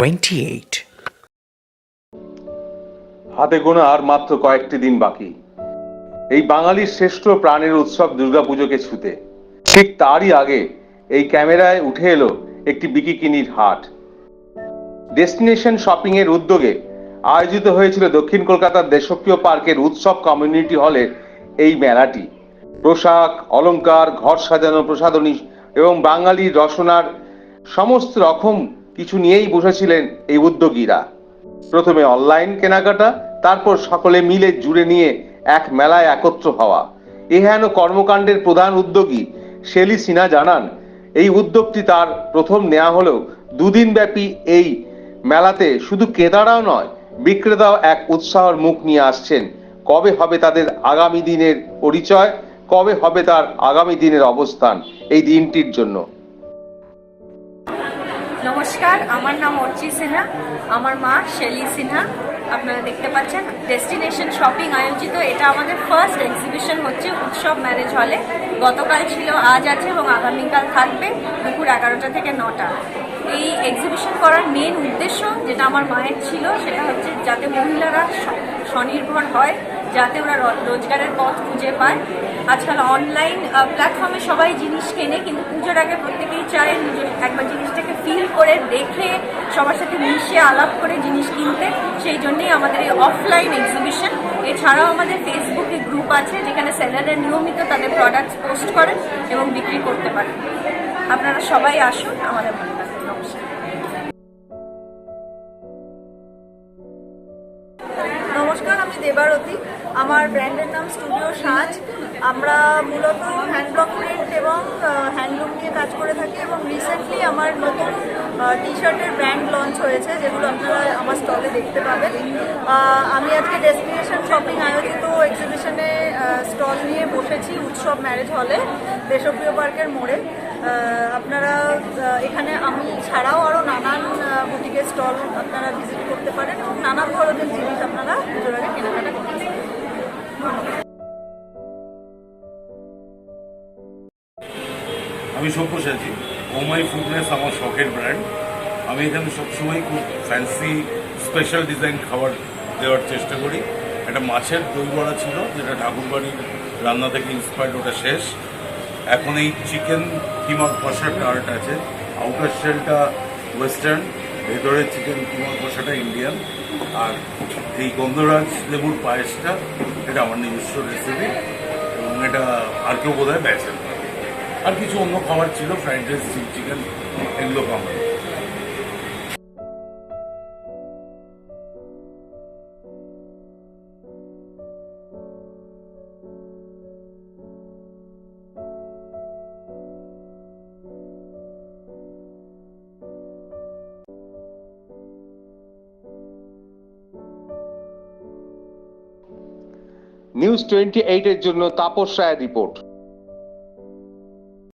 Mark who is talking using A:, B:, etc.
A: 28.
B: হাতে গোনা আর মাত্র কয়েকটি দিন বাকি। এই বাঙালির শ্রেষ্ঠ প্রাণের উৎসব দুর্গাপুজোকে ছুতে। ঠিক তারই আগে এই ক্যামেরায় উঠে এলো একটি বিকিকিনির হাট। ডেস্টিনেশন শপিং এর উদ্যোগে আয়োজিত হয়েছিল দক্ষিণ কলকাতার দেশপ্রিয় পার্কের উৎসব কমিউনিটি হলের এই মেলাটি। পোশাক, অলংকার, ঘর সাজানো, প্রসাধনী এবং বাঙালির রসনার সমস্ত রকম কিছু নিয়েই বসেছিলেন এই উদ্যোগীরা। প্রথমে অনলাইন কেনাকাটা, তারপর সকলে মিলে জুড়ে নিয়ে এক মেলায় একত্র হওয়া। এহেন কর্মকাণ্ডের প্রধান উদ্যোগী শেলি সিনহা জানান, এই উদ্যোগটি তার প্রথম নেওয়া হলেও দুদিন ব্যাপী এই মেলাতে শুধু ক্রেতারাও নয়, বিক্রেতাও এক উৎসাহর মুখ নিয়ে আসছেন। কবে হবে তাদের আগামী দিনের পরিচয়, কবে হবে তার আগামী দিনের অবস্থান এই দিনটির জন্য।
C: নমস্কার, আমার নাম অর্চি সিনহা, আমার মা শেলি সিনহা। আপনারা দেখতে পাচ্ছেন, ডেস্টিনেশন শপিং আয়োজিত। এটা আমাদের ফার্স্ট এক্সিবিশন হচ্ছে উৎসব ম্যারেজ হলে গতকাল ছিল, আজ আছে এবং আগামীকাল থাকবে দুপুর এগারোটা থেকে নটা। এই এক্সিবিশন করার মেন উদ্দেশ্য, যেটা আমার মায়ের ছিল, সেটা হচ্ছে যাতে মহিলারা স্বনির্ভর হয়। যাতে ওরা রোজগারের পথ খুঁজে পায়। আজকাল অনলাইন প্ল্যাটফর্মে সবাই জিনিস কেনে, কিন্তু পুজোর আগে প্রত্যেকেই চায় নিজের একবার জিনিসটাকে ফিল করে, দেখে, সবার সাথে মিশে, আলাপ করে জিনিস কিনতে। সেই জন্যই আমাদের এই অফলাইন এক্সিবিশন এছাড়াও আমাদের ফেসবুকে গ্রুপ আছে, যেখানে সেলাররা নিয়মিত তাদের প্রোডাক্টস পোস্ট করেন এবং বিক্রি করতে পারেন আপনারা সবাই আসুন, আমাদের লাগবে। নমস্কার।
D: নমস্কার, আমি দেবারতী। আমার ব্র্যান্ডের নাম স্টুডিও সাজ। আমরা মূলত হ্যান্ড ব্লক প্রিন্ট এবং হ্যান্ডলুম নিয়ে কাজ করে থাকি এবং রিসেন্টলি আমার নতুন টি শার্টের ব্র্যান্ড লঞ্চ হয়েছে, যেগুলো আপনারা আমার স্টলে দেখতে পাবেন। আমি আজকে ডেস্টিনেশন শপিং আয়োজিত এক্সিবিশনে স্টল নিয়ে বসেছি উৎসব ম্যারেজ হলে দেশপ্রিয় পার্কের মোড়ে। আপনারা এখানে আমি ছাড়াও আরও নানান বুটিকের স্টল আপনারা ভিজিট করতে পারেন এবং নানান ধরনের
E: আমি সব্যসাচী ওমাই ফুডনেস আমার শখের ব্র্যান্ড আমি এখানে সবসময় খুব ফ্যান্সি স্পেশাল ডিজাইন খাবার দেওয়ার চেষ্টা করি। একটা মাছের দই বড়া ছিল, যেটা ঠাকুরবাড়ির রান্না থেকে ইন্সপায়ার্ড ওটা শেষ। এখন এই চিকেন কিমার কষার টার্ট আছে। আউটার শেলটা ওয়েস্টার্ন ভেতরের চিকেন কিমার কষাটা ইন্ডিয়ান আর এই গন্ধরাজ লেবুর পায়েসটা, এটা আমার নিজস্ব রেসিপি এবং এটা আর কেউ বোধ হয়। আর কিছু অন্য খাবার ছিল ফ্রাইড রাইস চিকেন এগুলো খাবার
B: নিউজ টোয়েন্টি এইটের জন্য তাপস রায়ের রিপোর্ট